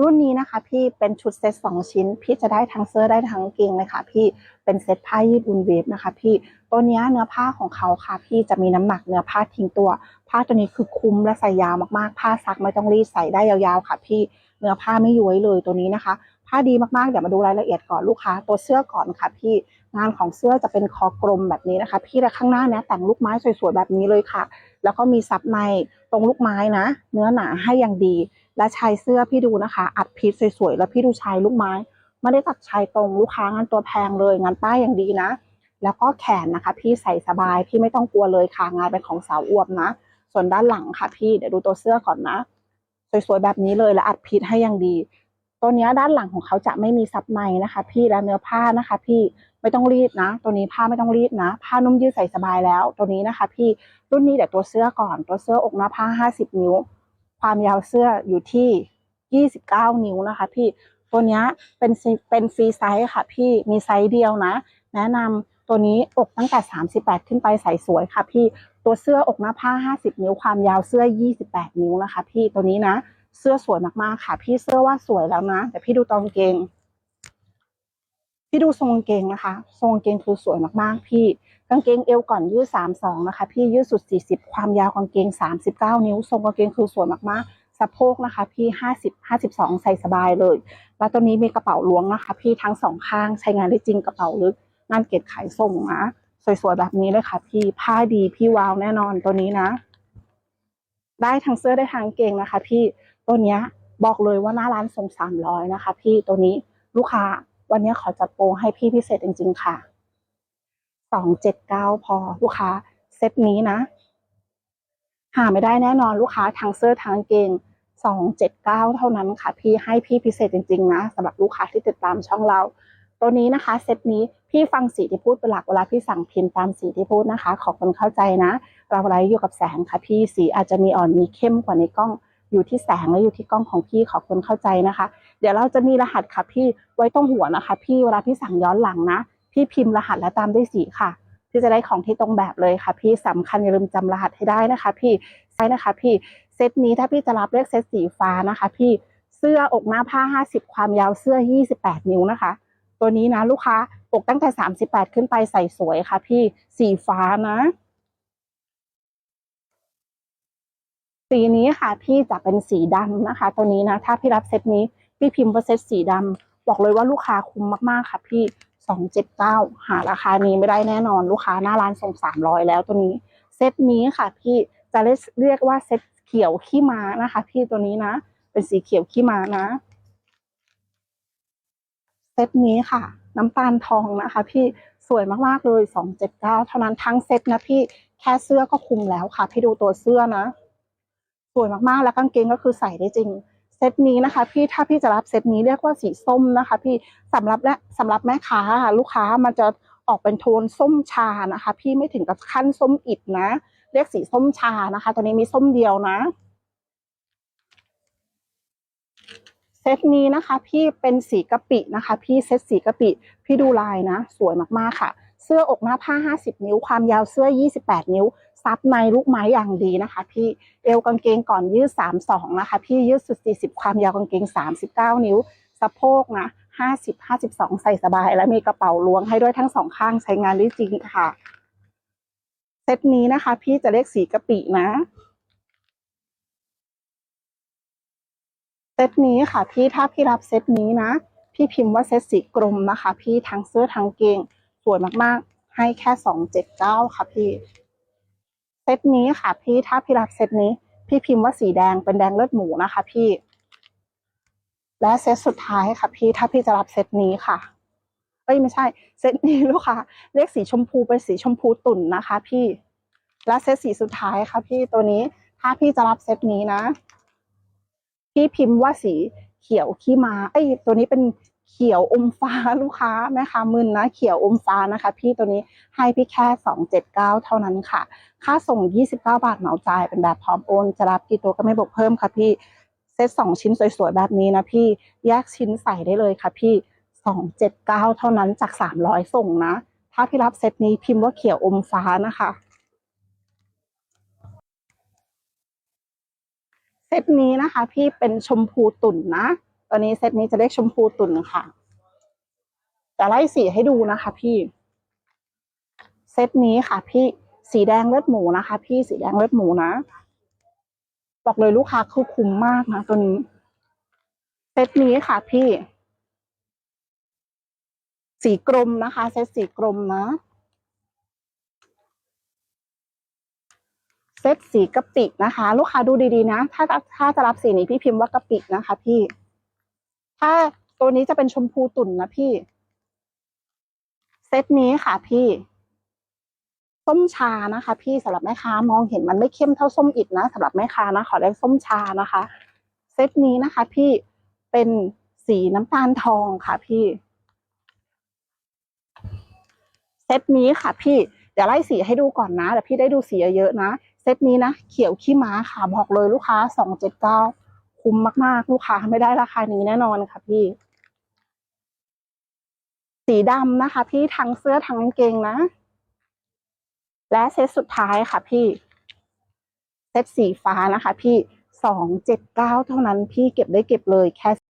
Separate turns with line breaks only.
รุ่นนี้นะคะ พี่เป็นชุดเซ็ตสองชิ้น พี่จะได้ทั้งเสื้อได้ทั้งกางเกงเลยค่ะพี่เป็นเซ็ตผ้ายืดอุ่นเวฟนะคะ พี่ตัวนี้เนื้อผ้าของเขาค่ะ พี่จะมีน้ำหนักเนื้อผ้าทิ้งตัว ผ้าตัวนี้คือคุ้มและใส่ยาวมากๆ ผ้าซักไม่ต้องรีดใส่ได้ยาวๆค่ะ พี่เนื้อผ้าไม่ย้วยเลยตัวนี้นะคะ ผ้าดีมากๆเดี๋ยวมาดูรายละเอียดก่อนลูกค้าตัวเสื้อก่อนค่ะพี่ งานของเสื้อจะเป็นคอกลมแบบนี้นะคะ พี่และข้างหน้าเนี้ยแต่งลูกไม้สวยๆแบบนี้เลยค่ะ แล้วก็มีซับในตรงลูกไม้นะ เนื้อหนาให้อย่างดี และชายเสื้อพี่ดูนะคะ อัดพีซสวยๆ แล้วพี่ดูชายลูกไม้ไม่ได้ตัดชายตรงลูกค้างานตัวแพงเลย งานป้ายอย่างดีนะ แล้วก็แขนนะคะ พี่ใส่สบายพี่ไม่ต้องกลัวเลยค่ะงานเป็นของสาวอวบนะ ส่วนด้านหลังค่ะพี่เดี๋ยวดูตัวเสื้อก่อนนะ สวยๆแบบนี้เลยและอัดพีซให้อย่างดี ตัวเนี้ยด้านหลังของเขาจะไม่มีซับในนะคะ พี่และเนื้อผ้านะคะ พี่ ไม่ต้องรีดนะ ตัวนี้ผ้าไม่ต้องรีดนะ ผ้านุ่มยืดใส่สบายแล้ว ตัวนี้นะคะ พี่รุ่นนี้เดี๋ยวตัวเสื้อก่อน ตัวเสื้ออกหน้าผ้า50นิ้ว ความยาวเสื้ออยู่ที่29นิ้วนะคะ พี่ตัวนี้เป็นเป็นฟรีไซส์ค่ะ พี่มีไซส์เดียวนะ แนะนำตัวนี้อกตั้งแต่ 38 ขึ้นไปใส่สวยค่ะ พี่ตัวเสื้ออกหน้าผ้า 50 นิ้ว ความยาวเสื้อ 28 นิ้วนะคะ พี่ตัวนี้นะ เสื้อสวยมากๆค่ะ พี่เสื้อว่าสวยแล้วนะแต่พี่ดูตรงเกง พี่ดูทรงกางเกงนะคะ ทรงกางเกงคือสวยมากๆ พี่ กางเกงเอวก่อนยืด32นะคะ พี่ยืดสุด40ความยาวกางเกง39นิ้ว ทรงกางเกงคือสวยมากๆ สะโพกนะคะ พี่50 52ใส่สบายเลย แล้วตัวนี้มีกระเป๋าล้วงนะคะ พี่ทั้งสองข้างใช้งานได้จริงกระเป๋าลึกงานเก็บขายส่งนะสวยๆแบบนี้เลยค่ะ พี่ผ้าดีพี่ว้าวแน่นอนตัวนี้นะ ได้ทั้งเสื้อได้ทั้งกางเกงนะคะ พี่ตัวเนี้ยบอกเลยว่าหน้าร้านส่งสามร้อยนะคะ พี่ตัวนี้ลูกค้า วันนี้ขอจัดโปรให้พี่พิเศษจริง ๆ ค่ะ สองเจ็ดเก้าพอลูกค้า เซตนี้นะ หาไม่ได้แน่นอนลูกค้าทั้งเสื้อทั้งกางเกงสองเจ็ดเก้าเท่านั้นค่ะ พี่ให้พี่พิเศษจริง ๆ นะสำหรับลูกค้าที่ติดตามช่องเรา ตัวนี้นะคะ เซตนี้พี่ฟังสีที่พูดเป็นหลักเวลาพี่สั่งพิมพ์ตามสีที่พูดนะคะ ขอคนเข้าใจนะ เราไลฟ์อยู่กับแสงค่ะ พี่สีอาจจะมีอ่อนมีเข้มกว่าในกล้องอยู่ที่แสงและอยู่ที่กล้องของพี่ขอคนเข้าใจนะคะ เดี๋ยวเราจะมีรหัสค่ะพี่ไว้ตรงหัวนะคะ พี่เวลาพี่สั่งย้อนหลังนะ พี่พิมพ์รหัสและตามด้วยสีค่ะ พี่จะได้ของที่ตรงแบบเลยค่ะ พี่สำคัญอย่าลืมจำรหัสให้ได้นะคะ พี่ใช่นะคะ พี่เซตนี้ถ้าพี่จะรับเลขเซตสีฟ้านะคะ พี่เสื้ออกหน้าผ้า 50 ความยาวเสื้อ 28 นิ้วนะคะ ตัวนี้นะลูกค้าอกตั้งแต่ 38 ขึ้นไปใส่สวยค่ะ พี่สีฟ้านะสีนี้ค่ะพี่จะเป็นสีดำนะคะ ตัวนี้นะ ถ้าพี่รับเซตนี้ พี่พิมพ์ว่าเซตสีดำบอกเลยว่าลูกค้าคุ้มมากๆค่ะพี่สองเจ็ดเก้าหาราคานี้ไม่ได้แน่นอนลูกค้าหน้าร้านส่งสามร้อยแล้วตัวนี้ เซตนี้ค่ะพี่จะเรียกเรียกว่าเซตเขียวขี้ม้านะคะ พี่ตัวนี้นะ เป็นสีเขียวขี้ม้านะ เซตนี้ค่ะ น้ำตาลทองนะคะ พี่สวยมากๆเลยสองเจ็ดเก้าเท่านั้นทั้งเซตนะพี่แค่เสื้อก็คุมแล้วค่ะ พี่ดูตัวเสื้อนะ สวยมากๆแล้วกางเกงก็คือใส่ได้จริง เซตนี้นะคะ พี่ถ้าพี่จะรับเซตนี้เรียกว่าสีส้มนะคะ พี่สำหรับและสำหรับแม่ค้าค่ะลูกค้ามันจะออกเป็นโทนส้มชานะคะ พี่ไม่ถึงกับขั้นส้มอิดนะ เรียกสีส้มชานะคะ ตัวนี้มีส้มเดียวนะเซตนี้นะคะ พี่เป็นสีกะปินะคะ พี่เซตสีกะปิ พี่ดูลายนะ สวยมากๆค่ะ เสื้ออกหน้าผ้า 50 นิ้ว ความยาวเสื้อ 28 นิ้ว ซับในลูกไม้อย่างดีนะคะ พี่เอวกางเกงก่อนยืด 32 นะคะ พี่ยืดสุด 40 ความยาวกางเกง 39 นิ้ว สะโพกนะ 50 52 ใส่สบาย และมีกระเป๋าล้วงให้ด้วยทั้งสองข้างใช้งานได้จริงค่ะ เซตนี้นะคะ พี่จะเรียกสีกะปินะเซตนี้ค่ะ พี่ถ้าพี่รับเซตนี้นะ พี่พิมพ์ว่าเซตสีกรมนะคะ พี่ทั้งเสื้อทั้งเกงสวยมากๆ ให้แค่สองเจ็ดเก้าค่ะพี่ ตนี้ค่ะ พี่ถ้าพี่รับเซตนี้ พี่พิมพ์ว่าสีแดงเป็นแดงเลือดหมูนะคะ พี่ และเซตสุดท้ายค่ะ พี่ถ้าพี่จะรับเซตนี้ค่ะเอ้ยไม่ใช่ เซตนี้ลูกค้าเรียกสีชมพูเป็นสีชมพูตุ่นนะคะ พี่ และเซตสีสุดท้ายค่ะ พี่ตัวนี้ถ้าพี่จะรับเซตนี้นะ พี่พิมพ์ว่าสีเขียวขี้ม้าเอ้ยตัวนี้เป็น เขียวอมฟ้าลูกค้าแม่ค้ามึนนะ เขียวอมฟ้านะคะ พี่ตัวนี้ให้พี่แค่สองเจ็ดเก้าเท่านั้นค่ะ ค่าส่งยี่สิบเก้าบาทเหมาจ่ายเป็นแบบพร้อมโอนจะรับกี่ตัวก็ไม่บวกเพิ่มค่ะพี่เซตสองชิ้นสวยๆแบบนี้นะพี่แยกชิ้นใส่ได้เลยค่ะพี่สองเจ็ดเก้าเท่านั้นจากสามร้อยส่งนะ ถ้าพี่รับเซตนี้พิมพ์ว่าเขียวอมฟ้านะคะเซตนี้นะคะ พี่เป็นชมพูตุ่นนะ ตัวนี้เซตนี้จะเรียกชมพูตุ่นค่ะจะไล่สีให้ดูนะคะพี่ เซตนี้ค่ะ พี่สีแดงเลือดหมูนะคะ พี่สีแดงเลือดหมูนะบอกเลยลูกค้าคือคุ้มมากนะตัวนี้ เซตนี้ค่ะ พี่ สีกรมนะคะ เซตสีกรมนะเซตสีกะปินะคะ ลูกค้าดูดีๆนะ ถ้าถ้าจะรับสีนี้พี่พิมพ์ว่ากะปินะคะ พี่ ถ้าตัวนี้จะเป็นชมพูตุ่นนะพี่ เซตนี้ค่ะพี่ ส้มชานะคะ พี่สำหรับแม่ค้ามองเห็นมันไม่เข้มเท่าส้มอิดนะสำหรับแม่ค้านะขอเรียกส้มชานะคะ เซตนี้นะคะ พี่เป็นสีน้ำตาลทองค่ะพี่ เซตนี้ค่ะพี่เดี๋ยวไล่สีให้ดูก่อนนะเดี๋ยวพี่ได้ดูสีเยอะๆนะ เซตนี้นะ เขียวขี้ม้าค่ะบอกเลยลูกค้าสองเจ็ดเก้า คุ้มมากๆ ลูกค้าไม่ได้ราคานี้แน่นอนค่ะพี่ สีดำนะคะ พี่ทั้งเสื้อทั้งกางเกงนะ และเซตสุดท้ายค่ะพี่ เซตสีฟ้านะคะ พี่สองเจ็ดเก้าเท่านั้นพี่เก็บได้เก็บเลยแค่